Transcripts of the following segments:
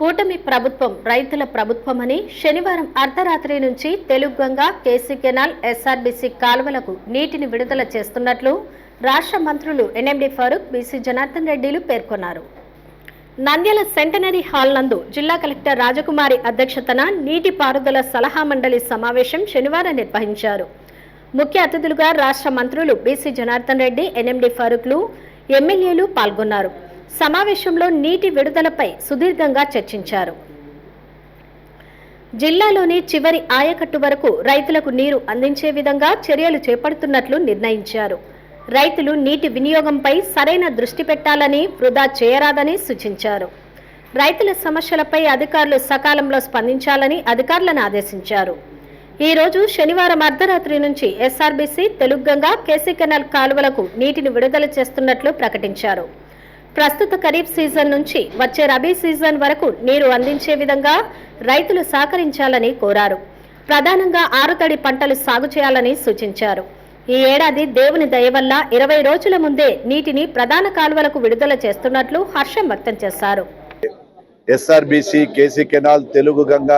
కూటమి ప్రభుత్వం రైతుల ప్రభుత్వమని శనివారం అర్ధరాత్రి నుంచి తెలుగుగంగ కేసీ కెనాల్ ఎస్ఆర్బీసీ కాలువలకు నీటిని విడుదల చేస్తున్నట్లు రాష్ట్ర మంత్రులు ఎన్ఎండి ఫారూక్ బీసీ జనార్దన్ రెడ్డిలు పేర్కొన్నారు. నంద్యాల సెంటనరీ హాల్ నందు జిల్లా కలెక్టర్ రాజకుమారి అధ్యక్షతన నీటిపారుదల సలహా మండలి సమావేశం శనివారం నిర్వహించారు. ముఖ్య అతిథులుగా రాష్ట్ర మంత్రులు బీసీ జనార్దన్ రెడ్డి ఎన్ఎండి ఫారూక్లు ఎమ్మెల్యేలు పాల్గొన్నారు. సమావేశంలో నీటి విడుదలపై సుదీర్ఘంగా చర్చించారు. జిల్లాలోని చివరి ఆయకట్టు వరకు రైతులకు నీరు అందించే విధంగా చర్యలు చేపడుతున్నట్లు నిర్ణయించారు. రైతులు నీటి వినియోగంపై సరైన దృష్టి పెట్టాలని వృధా చేయరాదని సూచించారు. రైతుల సమస్యలపై అధికారులు సకాలంలో స్పందించాలని అధికారులను ఆదేశించారు. ఈ రోజు శనివారం అర్ధరాత్రి నుంచి ఎస్ఆర్బీసీ తెలుగుగంగా కేసీ కెనాల్ కాలువలకు నీటిని విడుదల చేస్తున్నట్లు ప్రకటించారు. ప్రస్తుత ఖరీఫ్ సీజన్ నుంచి వచ్చే రబీ సీజన్ వరకు నీరు అందించే విధంగా రైతులు సహకరించాలని కోరారు. ప్రధానంగా ఆరుతడి పంటలు సాగు చేయాలని సూచించారు. ఈ ఏడాది దేవుని దయ వల్ల ఇరవై రోజుల ముందే నీటిని ప్రధాన కాలువలకు విడుదల చేస్తున్నట్లు హర్షం వ్యక్తం చేశారు. SRBC KC canal Telugu Ganga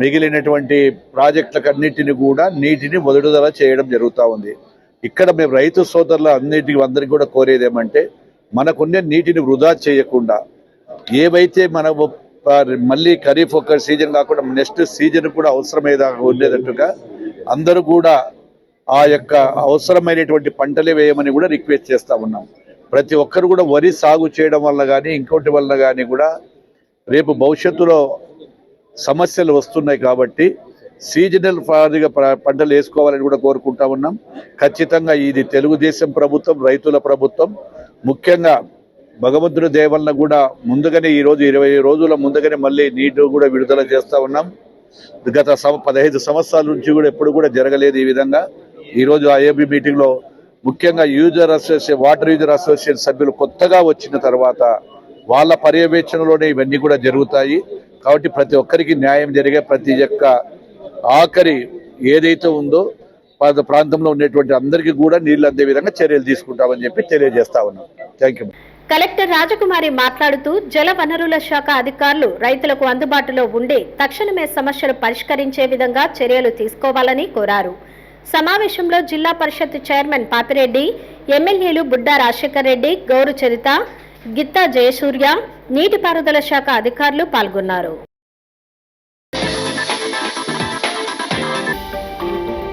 మిగిలినటువంటి ప్రాజెక్టులకన్నిటిని కూడా నీటిని విడుదల చేయడం జరుగుతూ ఉంది. ఇక్కడ మేము రైతు సోదరుల అన్నిటికీ అందరికీ కూడా కోరేది ఏమంటే మనకుండే నీటిని వృధా చేయకుండా ఏవైతే మన మళ్ళీ ఖరీఫ్ ఒక సీజన్ కాకుండా నెక్స్ట్ సీజన్ కూడా అవసరమేదా ఉండేటట్టుగా అందరూ కూడా ఆ యొక్క అవసరమైనటువంటి పంటలే వేయమని కూడా రిక్వెస్ట్ చేస్తా ఉన్నాం. ప్రతి ఒక్కరు కూడా వరి సాగు చేయడం వల్ల కానీ ఇంకోటి వల్ల కానీ కూడా రేపు భవిష్యత్తులో సమస్యలు వస్తున్నాయి కాబట్టి సీజనల్ ఫారిగా పంటలు వేసుకోవాలని కూడా కోరుకుంటా ఉన్నాం. ఖచ్చితంగా ఇది తెలుగుదేశం ప్రభుత్వం రైతుల ప్రభుత్వం ముఖ్యంగా భగవంతుడి దేవలన కూడా ముందుగానే ఈ రోజు ఇరవై రోజుల ముందుగానే మళ్ళీ నీటు కూడా విడుదల చేస్తూ ఉన్నాం. గత సం పదహైదు సంవత్సరాల నుంచి కూడా ఎప్పుడు కూడా జరగలేదు ఈ విధంగా. ఈరోజు ఐఏబి మీటింగ్లో ముఖ్యంగా user association water user association సభ్యులు కొత్తగా వచ్చిన తర్వాత వాళ్ళ పర్యవేక్షణలోనే ఇవన్నీ కూడా జరుగుతాయి. కాబట్టి ప్రతి ఒక్కరికి న్యాయం జరిగే ప్రతి ఒక్క ఆఖరి ఏదైతే ఉందో ప్రాంతంలో ఉండేటువంటి అందరికీ కూడా నీళ్ళు అందే విధంగా చర్యలు తీసుకుంటామని చెప్పి తెలియజేస్తా ఉన్నాం. థ్యాంక్ యూ కలెక్టర్ రాజకుమారి మాట్లాడుతూ జల వనరుల శాఖ అధికారులు రైతులకు అందుబాటులో ఉండే తక్షణమే సమస్యలు పరిష్కరించే విధంగా చర్యలు తీసుకోవాలని కోరారు. సమావేశంలో జిల్లా పరిషత్ చైర్మన్ పాపిరెడ్డి ఎమ్మెల్యేలు బుడ్డా రాజశేఖర్ రెడ్డి గౌరు చరిత గిత్తా జయసూర్య నీటిపారుదల శాఖ అధికారులు పాల్గొన్నారు.